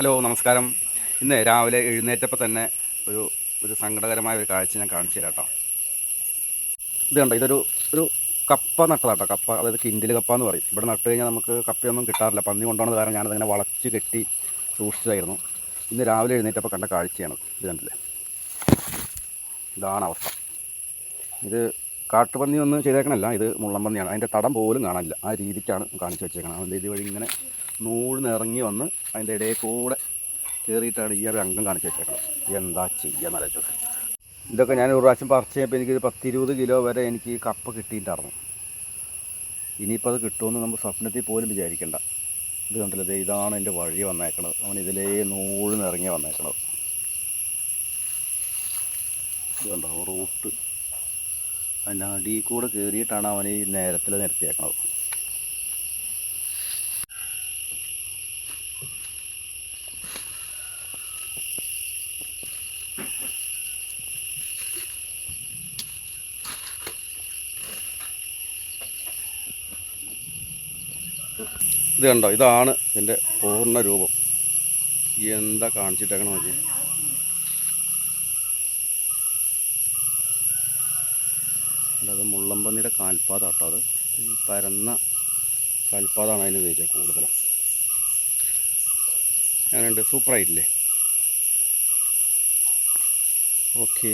Hello നമസ്കാരം. ഇന്ന് രാവിലെ എഴുന്നേറ്റപ്പോൾ തന്നെ ഒരു ഒരു സങ്കടകരമായ ഒരു കാഴ്ച ഞാൻ കാണിച്ചു തരാം കേട്ടോ ഇത് കണ്ടോ ഇതൊരു ഒരു കപ്പ നട്ടതാട്ടോ കപ്പ. അതായത് കിൻഡിൽ കപ്പ എന്ന് പറയും. ഇവിടെ നട്ട് കഴിഞ്ഞാൽ നമുക്ക് കപ്പയൊന്നും കിട്ടാറില്ല. പന്നി കൊണ്ടുപോകുന്നത് കാരണം ഞാനതിങ്ങനെ വളച്ച് കെട്ടി സൂക്ഷിച്ചായിരുന്നു ഇന്ന് രാവിലെ എഴുന്നേറ്റപ്പോൾ കണ്ട കാഴ്ചയാണ് ഇത്. കണ്ടില്ലേ? ഇതാണ് അവസ്ഥ. ഇത് കാട്ടുപന്നി ഒന്നും ചെയ്തേക്കണല്ല. ഇത് മുള്ളൻപന്നിയാണ് അതിന്റെ തടം പോലും കാണാനില്ല. ആ രീതിക്കാണ് കാണിച്ചു വെച്ചേക്കണം അതിന്റെ ഇതുവഴി ഇങ്ങനെ നൂഴ്ന്നിറങ്ങി വന്ന് അതിന്റെ ഇടയിൽ കൂടെ കയറിയിട്ടാണ് ഈ ഒരു അംഗം കാണിച്ചു എന്താ ചെയ്യുക നല്ലത് ഇതൊക്കെ ഞാൻ ഒരു പ്രാവശ്യം പറിച്ച് കഴിഞ്ഞപ്പോൾ എനിക്ക് പത്തിരുപത് കിലോ വരെ എനിക്ക് കപ്പ കിട്ടിയിട്ടുണ്ടായിരുന്നു. ഇനിയിപ്പോൾ അത് കിട്ടുമെന്ന് നമ്മൾ സ്വപ്നത്തിൽ പോലും വിചാരിക്കേണ്ട. ഇത് കണ്ടില്ലേ ഇതാണ് എന്റെ വഴി വന്നേക്കണത്. അവൻ ഇതിലേ നൂഴ്ന്നിറങ്ങി വന്നേക്കണത്. ഇത് കണ്ടോ റൂട്ട്. അതിന്റെ അടിയിൽ കൂടെ കയറിയിട്ടാണ് അവൻ ഈ നേരത്തിൽ നിരത്തിയേക്കണത് ഇത് കണ്ടോ? ഇതാണ് ഇതിന്റെ പൂർണ രൂപം. എന്താ കാണിച്ചിട്ടേക്കണം നോക്കി അത് മുള്ളമ്പന്നിയുടെ കാൽപ്പാതാട്ടോ അത്. പരന്ന കാൽപ്പാതാണ് അതിന് വരിക കൂടുതലും. അങ്ങനെയുണ്ട്. സൂപ്പറായിട്ടില്ലേ? ഓക്കേ.